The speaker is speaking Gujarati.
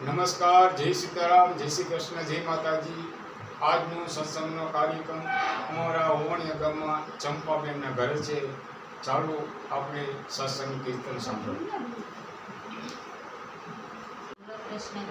નમસ્કાર, જય સીતારામ, જય શ્રી કૃષ્ણ, જય માતાજી. આજનો સત્સંગનો કાર્યક્રમ અમારા ઓવણિયા ગામમાં ચંપાબેનના ઘરે છે. ચાલો આપણે સત્સંગ કીર્તન સાંભળો કૃષ્ણ